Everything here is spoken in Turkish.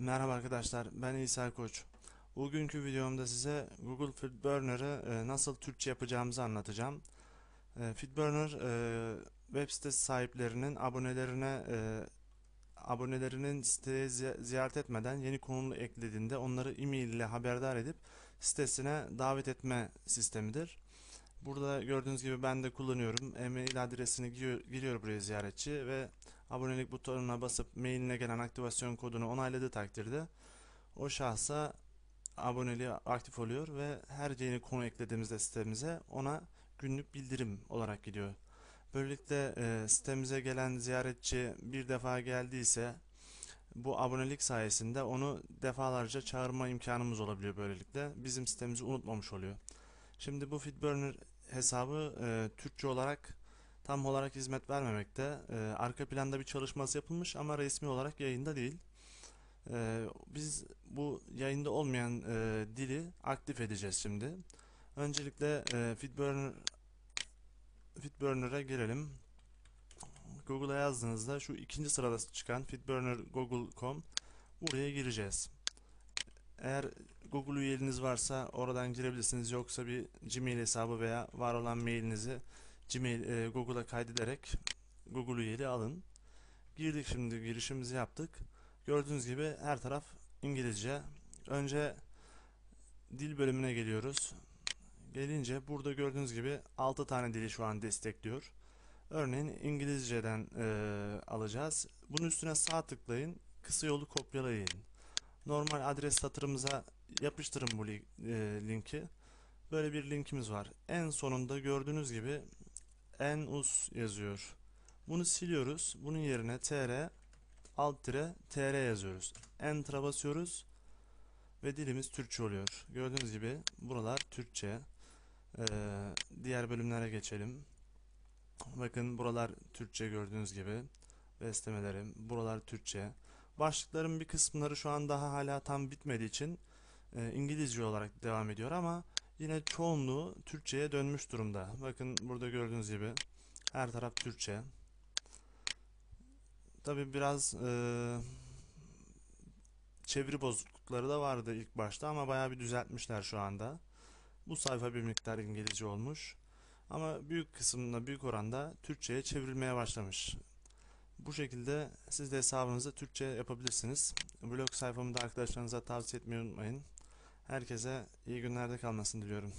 Merhaba arkadaşlar, ben İsa Koç. Bugünkü videomda size Google Feedburner'ı e, nasıl Türkçe yapacağımızı anlatacağım. E, Feedburner e, web sitesi sahiplerinin abonelerine abonelerinin siteye zi- ziyaret etmeden yeni konulu eklediğinde onları e-mail ile haberdar edip sitesine davet etme sistemidir. Burada gördüğünüz gibi ben de kullanıyorum. E-mail adresini giriyor buraya ziyaretçi ve abonelik butonuna basıp mailine gelen aktivasyon kodunu onayladığı takdirde o şahsa aboneliği aktif oluyor ve her yeni konu eklediğimizde sitemize ona günlük bildirim olarak gidiyor. Böylelikle e, sitemize gelen ziyaretçi bir defa geldiyse bu abonelik sayesinde onu defalarca çağırma imkanımız olabiliyor böylelikle. Bizim sitemizi unutmamış oluyor. Şimdi bu Feedburner hesabı e, Türkçe olarak tam olarak hizmet vermemekte. E, arka planda bir çalışması yapılmış ama resmi olarak yayında değil. E, biz bu yayında olmayan e, dili aktif edeceğiz şimdi. Öncelikle e, Feedburner Feedburner'a girelim. Google'a yazdığınızda şu ikinci sırada çıkan Feedburner Google.com buraya gireceğiz. Eğer Google üyeliğiniz varsa oradan girebilirsiniz. Yoksa bir Gmail hesabı veya var olan mailinizi Gmail e, Google'a kaydederek Google üyeliği alın. Girdik şimdi girişimizi yaptık. Gördüğünüz gibi her taraf İngilizce. Önce dil bölümüne geliyoruz. Gelince burada gördüğünüz gibi 6 tane dili şu an destekliyor. Örneğin İngilizceden e, alacağız. Bunun üstüne sağ tıklayın. Kısa yolu kopyalayın. Normal adres satırımıza yapıştırın bu li- e, linki. Böyle bir linkimiz var. En sonunda gördüğünüz gibi en us yazıyor. Bunu siliyoruz. Bunun yerine tr alt tire tr yazıyoruz. Enter'a basıyoruz ve dilimiz Türkçe oluyor. Gördüğünüz gibi buralar Türkçe. Ee, diğer bölümlere geçelim. Bakın buralar Türkçe gördüğünüz gibi. Beslemelerim. Buralar Türkçe. Başlıkların bir kısımları şu an daha hala tam bitmediği için e, İngilizce olarak devam ediyor ama yine çoğunluğu Türkçe'ye dönmüş durumda. Bakın burada gördüğünüz gibi her taraf Türkçe. Tabi biraz e, çeviri bozuklukları da vardı ilk başta ama bayağı bir düzeltmişler şu anda. Bu sayfa bir miktar İngilizce olmuş. Ama büyük kısmında, büyük oranda Türkçe'ye çevrilmeye başlamış. Bu şekilde siz de hesabınızı Türkçe yapabilirsiniz. Blog sayfamı da arkadaşlarınıza tavsiye etmeyi unutmayın. Herkese iyi günlerde kalmasını diliyorum.